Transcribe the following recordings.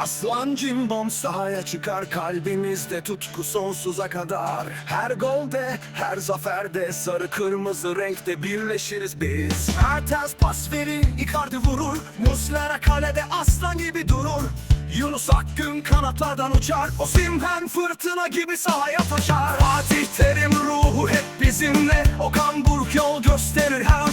Aslan cimbom sahaya çıkar kalbimizde tutku sonsuza kadar. Her golde, her zaferde sarı kırmızı renkte birleşiriz biz. Mertens pas verir, Icardi vurur. Muslera kalede aslan gibi durur. Yunus Akgün kanatlardan uçar. Osimhen fırtına gibi sahaya taşar. Fatih Terim ruhu hep bizimle. Okan Buruk yol gösterir her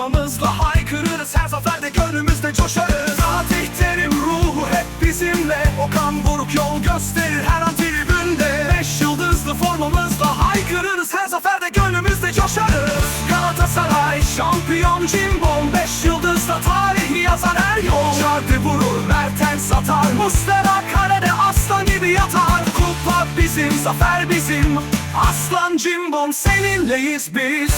formamızla haykırırız Her zaferde gönlümüzde coşarız. Fatih Terim ruhu hep bizimle Okan Buruk yol gösterir her an tribünde. Beş yıldızlı formamızla haykırırız Her zaferde gönlümüzde coşarız. Galatasaray şampiyon cimbom Beş yıldızla tarihi yazar her yol Şartı vurur Mertens atar Muslera kalede aslan gibi yatar. Kupa bizim zafer bizim Aslan cimbom seninleyiz biz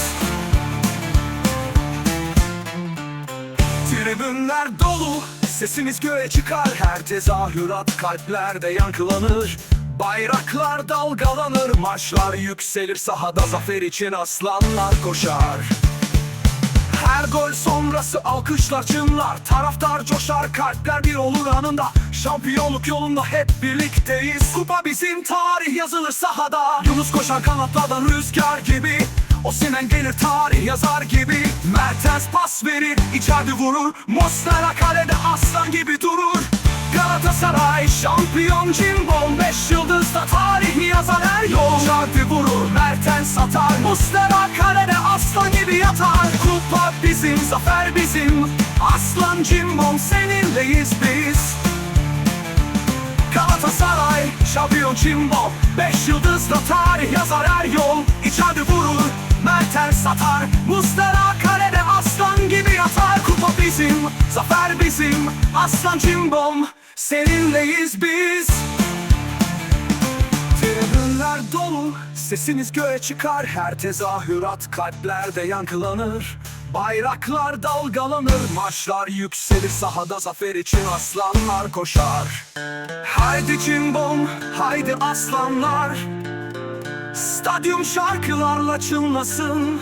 Tribünler dolu Sesimiz göğe çıkar. Her tezahürat kalplerde yankılanır. Bayraklar dalgalanır Marşlar yükselir. Sahada Zafer için aslanlar koşar. Her gol sonrası alkışlar çınlar. Taraftar coşar kalpler bir olur anında. Şampiyonluk yolunda hep birlikteyiz. Kupa bizim tarih yazılır sahada. Yunus koşar kanatlardan rüzgar gibi Osimhen gelir tarih yazar gibi. Mertens pas verir içeride vurur. Muslera kalede aslan gibi durur. Galatasaray şampiyon cimbom Beş yıldızda tarihi yazar her yol. Şartı vurur Mertens atar. Muslera kalede aslan gibi yatar. Kupa bizim zafer bizim. Aslan cimbom seninleyiz biz Galatasaray şampiyon cimbom. Beş yıldızla tarih yazar her yol İçeride vurur Mertens atar Muslera kalede aslan gibi yatar. Kupa bizim zafer bizim. Aslan cimbom seninleyiz biz dolu Sesimiz göğe çıkar Her tezahürat kalplerde yankılanır. Bayraklar dalgalanır Maçlar yükselir sahada zafer için aslanlar koşar. Haydi cimbom, haydi aslanlar. Stadyum şarkılarla çınlasın.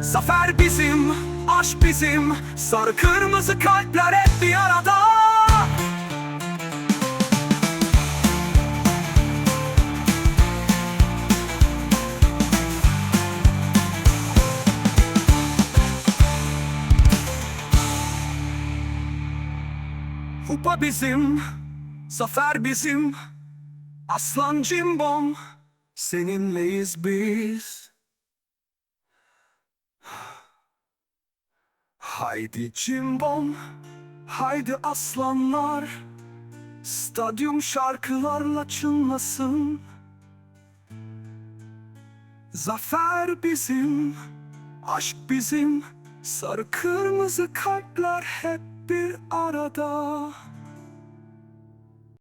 Zafer bizim, aşk bizim. Sarı kırmızı kalpler hep bir arada Kupa bizim, zafer bizim. Aslan cimbom, seninleyiz biz. Haydi cimbom, haydi aslanlar. Stadyum şarkılarla çınlasın. Zafer bizim, aşk bizim. Sarı kırmızı kalpler hep bir arada